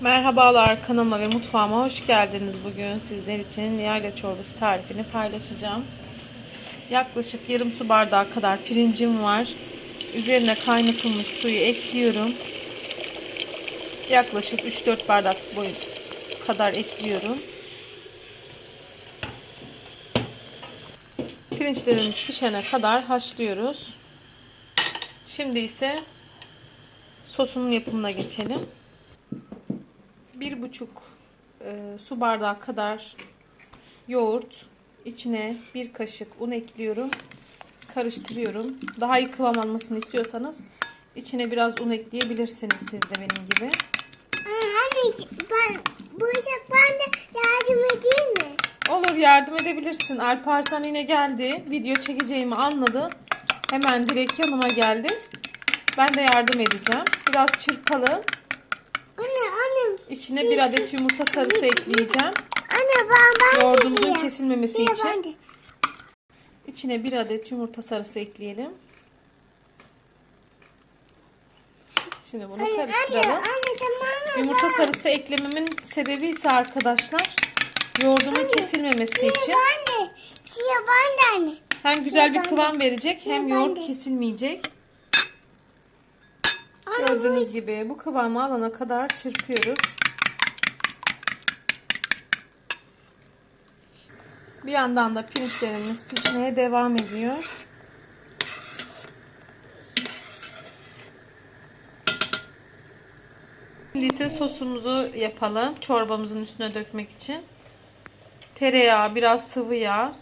Merhabalar kanalıma ve mutfağıma hoş geldiniz. Bugün sizler için yayla çorbası tarifini paylaşacağım. Yaklaşık yarım su bardağı kadar pirincim var. Üzerine kaynatılmış suyu ekliyorum. Yaklaşık 3-4 bardak boyu kadar ekliyorum. Pirinçlerimiz pişene kadar haşlıyoruz. Şimdi ise sosunun yapımına geçelim. Bir buçuk e, su bardağı kadar yoğurt, içine bir kaşık un ekliyorum. Karıştırıyorum. Daha iyi kıvam almasını istiyorsanız içine biraz un ekleyebilirsiniz siz de benim gibi. Anne ben bu işe ben de yardım edeyim mi? Olur yardım edebilirsin. Alparslan yine geldi. Video çekeceğimi anladı. Hemen direkt yanıma geldi. Ben de yardım edeceğim. Biraz çırpalım. Anne anne. İçine bir adet yumurta sarısı ekleyeceğim. Anne ben ben Yoğurdumuzun kesilmemesi Yine için. ben. İçine bir adet yumurta sarısı ekleyelim. Şimdi bunu Anne anne karıştıralım. anne tamam mı? Yumurta sarısı eklememin sebebi ise arkadaşlar yoğurdumun kesilmemesi Yine için. ben de anne. Hem güzel bir kıvam verecek hem yoğurt kesilmeyecek. Anne, Gördüğünüz gibi bu kıvamı alana kadar çırpıyoruz. Bir yandan da pirinçlerimiz pişmeye devam ediyor. Şimdi ise sosumuzu yapalım. Çorbamızın üstüne dökmek için. Tereyağı, biraz sıvı yağ,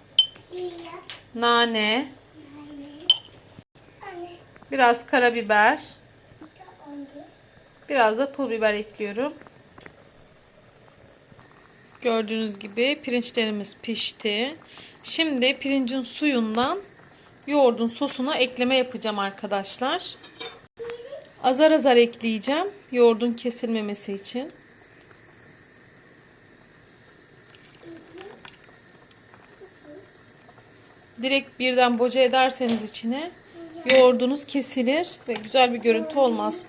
nane, biraz karabiber. Biraz da pul biber ekliyorum. Gördüğünüz gibi pirinçlerimiz pişti. Şimdi pirincin suyundan yoğurdun sosuna ekleme yapacağım arkadaşlar. Azar azar ekleyeceğim. Yoğurdun kesilmemesi için. Direkt birden boca ederseniz içine yoğurdunuz kesilir ve güzel bir görüntü olmaz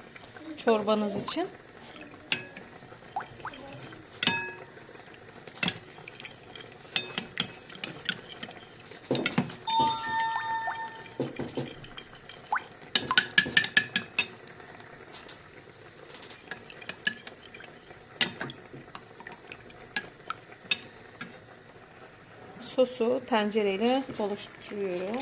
çorbanız için. Sosu tencereyle oluşturuyorum.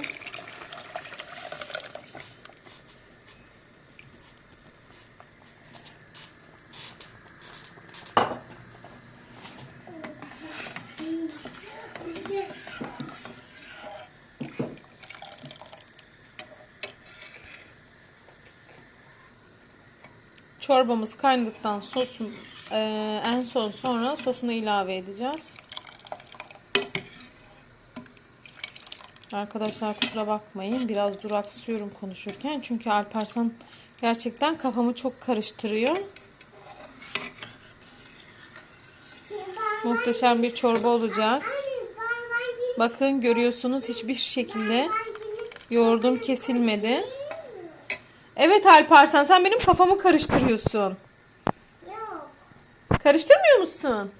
Çorbamız kaynadıktan sosun eee, en son sonra sosunu ilave edeceğiz. Arkadaşlar kusura bakmayın. Biraz duraksıyorum konuşurken. Çünkü Alparslan gerçekten kafamı çok karıştırıyor. Muhteşem bir çorba olacak. Bakın görüyorsunuz hiçbir şekilde yoğurdum kesilmedi. Evet Alparslan sen benim kafamı karıştırıyorsun. Karıştırmıyor musun?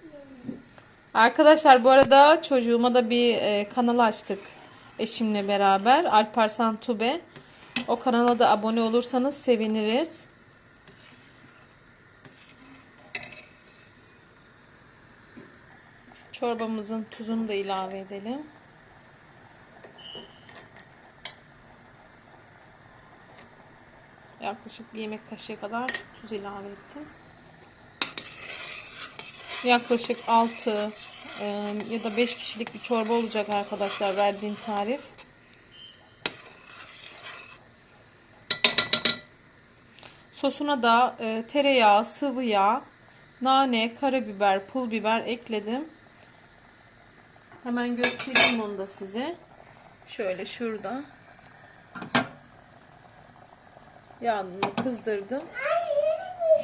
Arkadaşlar bu arada çocuğuma da bir e, kanal açtık eşimle beraber. Alparslan Tube. O kanala da abone olursanız seviniriz. Çorbamızın tuzunu da ilave edelim. Yaklaşık bir yemek kaşığı kadar tuz ilave ettim. Yaklaşık 6 e, ya da 5 kişilik bir çorba olacak arkadaşlar verdiğim tarif. Sosuna da e, tereyağı, sıvı yağ, nane, karabiber, pul biber ekledim. Hemen göstereyim onu da size. Şöyle şurada. Yağını kızdırdım.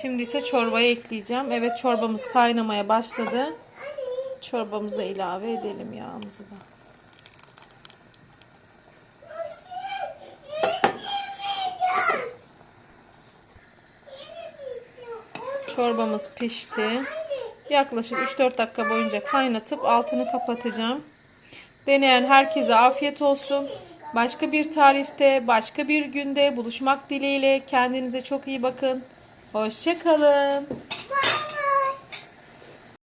Şimdi ise çorbaya ekleyeceğim. Evet çorbamız kaynamaya başladı. Çorbamıza ilave edelim yağımızı da. Çorbamız pişti. Yaklaşık 3-4 dakika boyunca kaynatıp altını kapatacağım. Deneyen herkese afiyet olsun. Başka bir tarifte, başka bir günde buluşmak dileğiyle kendinize çok iyi bakın. Hoşçakalın.